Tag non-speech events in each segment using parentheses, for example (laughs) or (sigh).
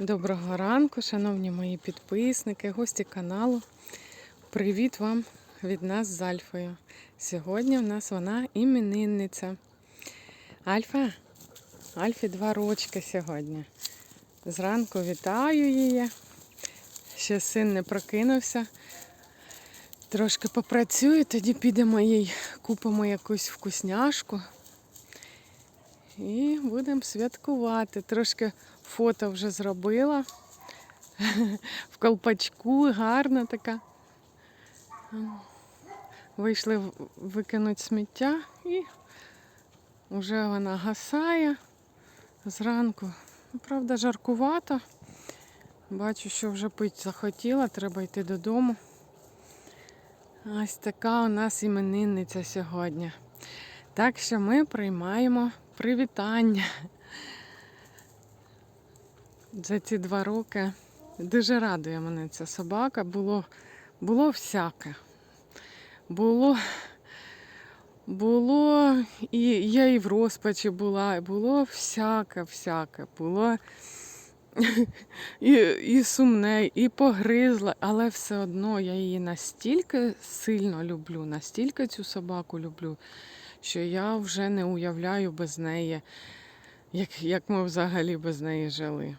Доброго ранку, шановні мої підписники, гості каналу. Привіт вам від нас з Альфою. Сьогодні в нас вона іменинниця. Альфа, Альфі два рочки сьогодні. Зранку вітаю її. Ще син не прокинувся. Трошки попрацюю, тоді підемо їй, купимо якусь вкусняшку. І будемо святкувати. Трошки фото вже зробила. (laughs) В колпачку, гарна така. Вийшли викинути сміття і вже вона гасає зранку. Ну, Правда, жаркувато. Бачу, що вже пить захотіла, треба йти додому. Ось така у нас іменинниця сьогодні. Так що ми приймаємо привітання. За ці два роки дуже радує мене ця собака. Було, було всяке. Було, було, і я і в розпачі була, було всяке, всяке. Було і, і сумне, і погризла, але все одно я її настільки сильно люблю, настільки цю собаку люблю, що я вже не уявляю без неї, як, як ми взагалі без неї жили.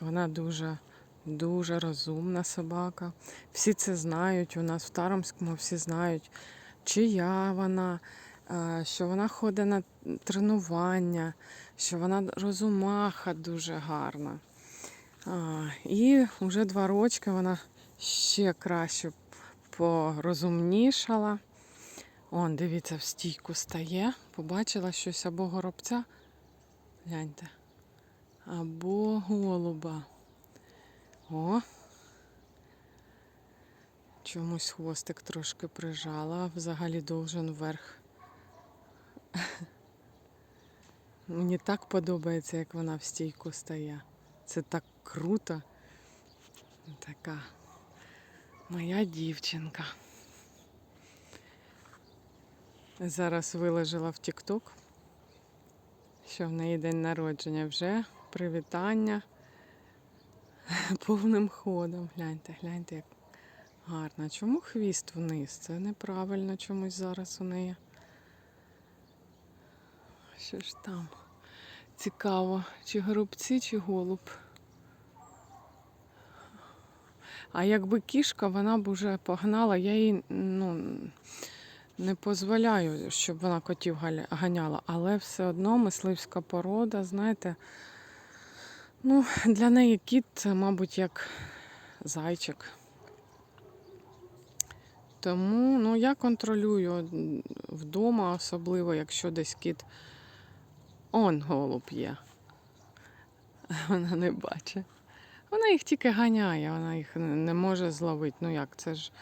Вона дуже, дуже розумна собака. Всі це знають. У нас в Таромському всі знають, чия вона, е, що вона ходить на тренування, що вона розумаха дуже гарна. І вже два рочки вона ще краще порозумнішала. Он, дивіться, в стійку стає. Побачила щось або горобця. Гляньте. Або голуба. О. Чомусь хвостик трошки прижала, взагалі должен вверх. Мені так подобається, як вона в стійку стає. Це так круто. Така моя дівчинка. Зараз виложила в TikTok, що в неї день народження вже привітання (laughs) повним ходом. Гляньте, гляньте, як гарно. Чому хвіст вниз? Це неправильно чомусь зараз у неї. Що ж там? Цікаво, чи горобці, чи голуб. А якби кішка, вона б уже погнала, я їй ну, не дозволяю, щоб вона котів ганяла, але все одно мисливська порода, знаєте, ну, для неї кіт мабуть, як зайчик. Тому ну, я контролюю вдома, особливо, якщо десь кіт. Он голуб є. Вона не бачить. Вона їх тільки ганяє, вона їх не може зловити. Ну як, це ж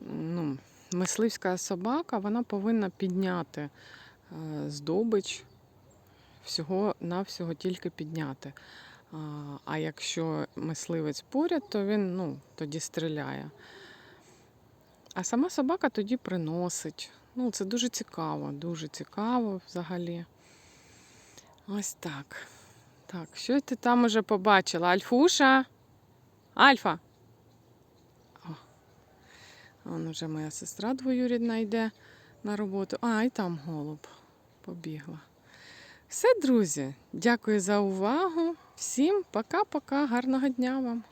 ну, мисливська собака, вона повинна підняти е, здобич, всього-навсього тільки підняти. А, а якщо мисливець поряд, то він ну, тоді стріляє. А сама собака тоді приносить. Ну, це дуже цікаво, дуже цікаво взагалі. Ось так. Так, що ти там уже побачила? Альфуша? Альфа. Вон вже моя сестра двоюрідна йде на роботу. А, і там голуб побігла. Все, друзі, дякую за увагу. Всім пока-пока, гарного дня вам.